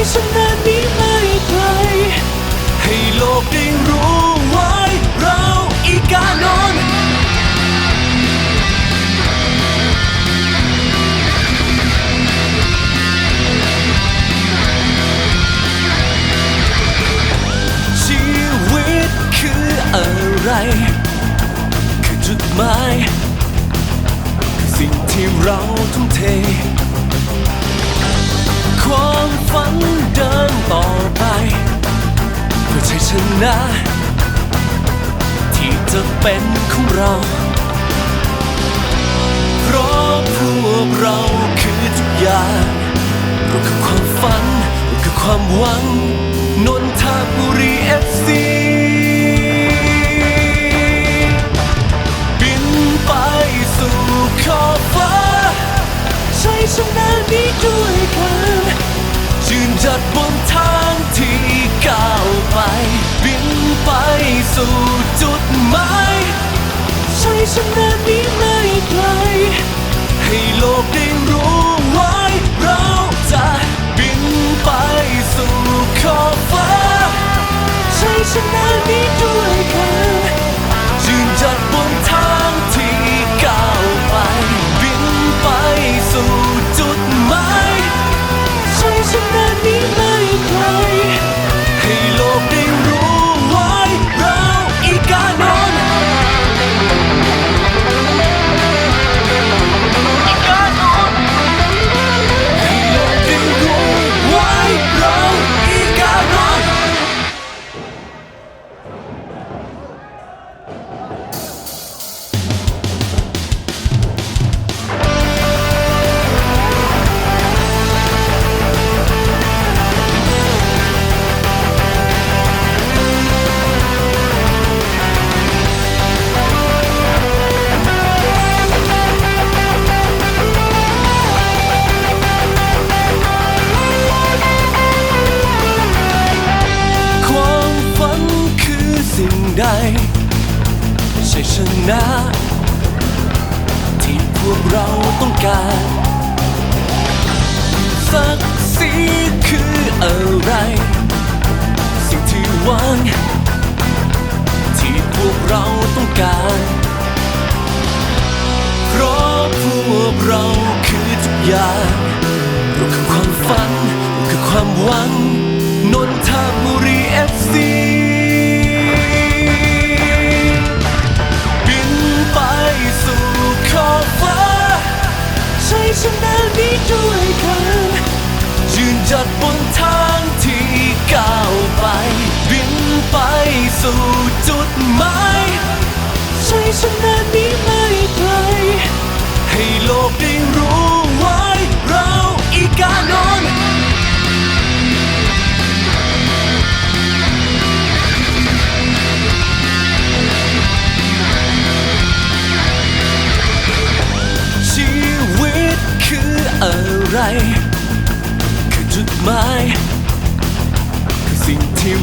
ใช้ช เป็นของเรา เพราะพวกเราคือทุกอย่างเราคือความฝันเราคือความหวัง นนทบุรีเอฟซีบินไปสู่ขอบฟ้า ใช้ชนะนี้ด้วยกัน ยืนจัดบน ใหวัง ที่พวกเราต้องการ เพราะพวกเราคือทุกอย่างเราคือความฝันเราคือความหวัง นนทบุรีเอฟซี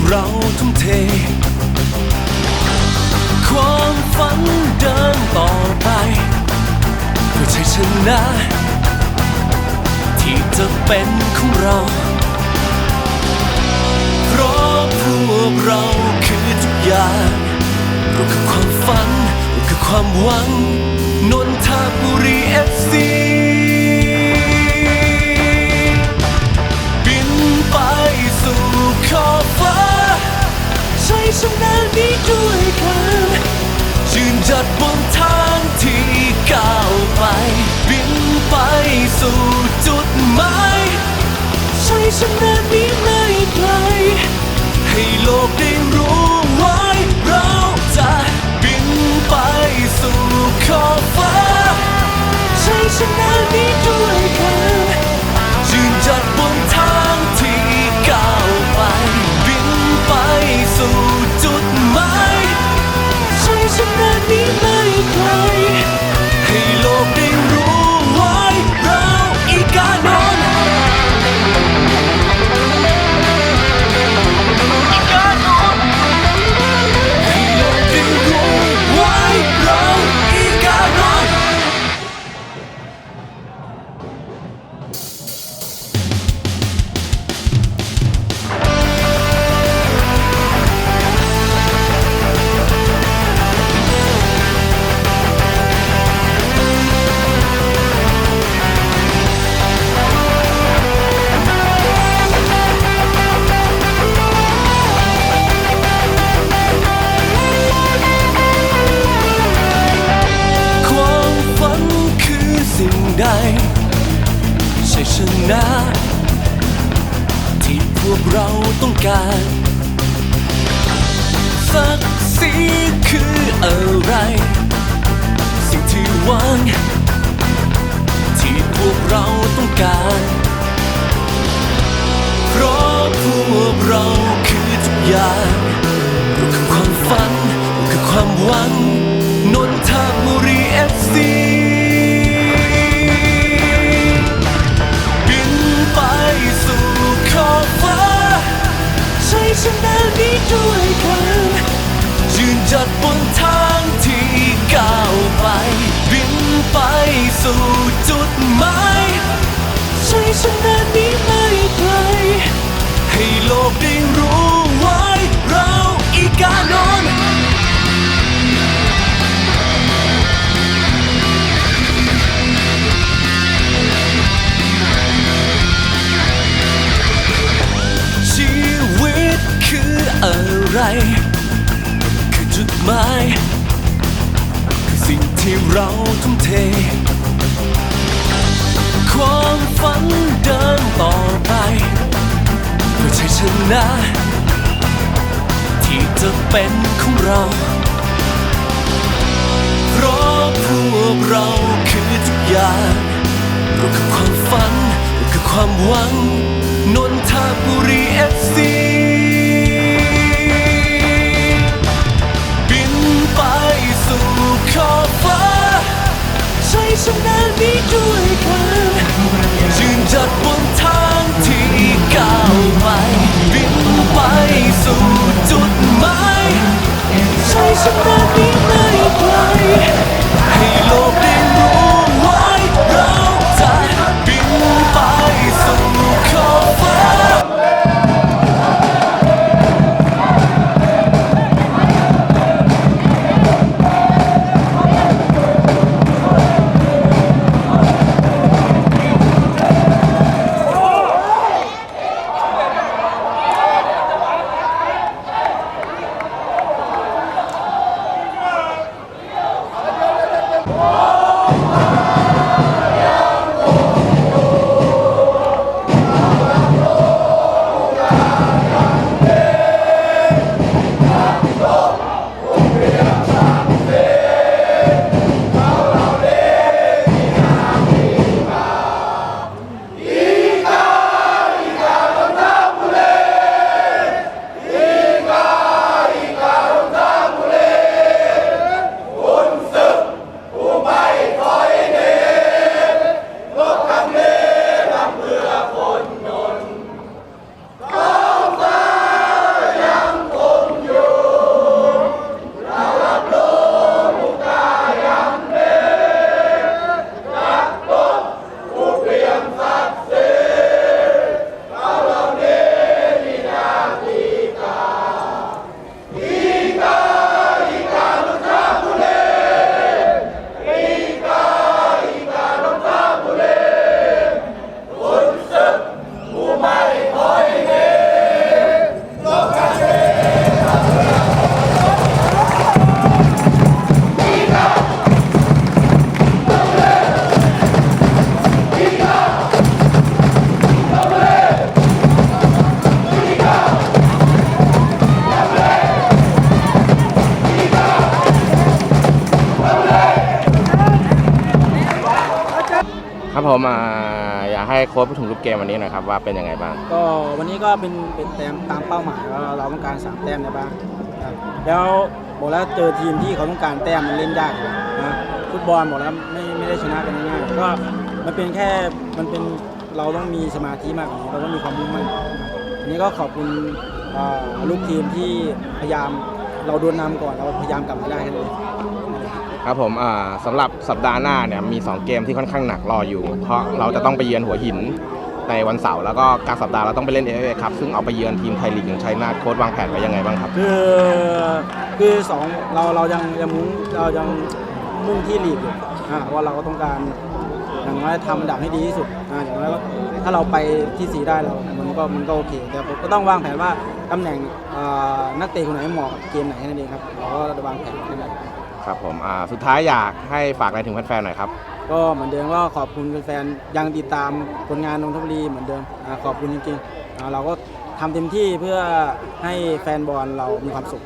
เราทุ่มเท ความฝันเดินต่อไปเพื่อชัยชนะ ที่จะเป็นของเราเพราะพวกเราคือทุกอย่างเราคือความฝันเราคือความหวังนนทบุรีเอฟซี ช้ชนะนี้ด้วยกันยืนจัดบนทางที่ก้าวไป บินไปสู่จุดหมายใช้ชนะนี้ไม่ไกลให้โลกได้รู้ไว้เราจะบินไปสู่ขอบฟ้า ใช้ชนะนี้ด้วยศัน ใช้นนี้ไม่ไกลให้โลกได้รู้ ชนะ ที่จะเป็นของเรา เพราะพวกเราคือทุกอย่างเราคือความฝันเราคือความหวัง นนทบุรีเอฟซี ใช้ชน มอ่าอยากให้โค้ชพูดถึงรูปเกมวันนี้หนะครับว่าเป็นยังไงบ้าง ก็วันนี้ก็เป็นเป็นแต้มตามเป้าหมายว่าเราต้องการสามแต้มในบ้างครับแล้วบอกแล้วเจอทีมที่เขาต้องการแต้มมันเล่นยากนะฟุตบอลบอกแล้วไม่ไม่ได้ชนะกันง่ายๆก็มันเป็นแค่มันเป็นเราต้องมีสมาธิมากกว่านี้เราต้องมีความมุ่งมั่นอันนี้ก็ขอบคุณลูกทีมที่พยายามเราโดนนำก่อนเราพยายามกลับมาได้เอง ครับผมสำหรับสัปดาห์หน้าเนี่ยมี 2 เกมที่ค่อนข้างหนักรออยู่ เพราะเราจะต้องไปเยือนหัวหินในวันเสาร์แล้วก็กลางสัปดาห์เราต้องไปเล่นเอฟเอครับซึ่งเอาไปเยือนทีมไทยลีกอย่างชัยนาทโค้ชวางแผนไว้ยังไงบ้างครับ คือคือสองเราเรายังยังมุ่งเรายังมุ่งที่ลีกอยู่อ่าว่าเราก็ต้องการอย่างน้อยทำอันดับให้ดีที่สุดอ่าอย่างน้อยก็ถ้าเราไปที่สีได้เรา มันก็มันก็โอเคแต่ผมก็ต้องวางแผนว่าตำแหน่งอ่านักเตะคนไหนเหมาะกับเกมไหนแค่นั้นเองครับเราก็วางแผนแค่นั้น ครับผมอ่าสุดท้ายอยากให้ฝากอะไรถึงแฟนๆหน่อยครับ ก็เหมือนเดิมก็ขอบคุณแฟนๆยังติดตามผลงานนนทบุรีเหมือนเดิมอาขอบคุณจริงๆอ่าเราก็ทำเต็มที่เพื่อให้แฟนบอลเรามีความสุข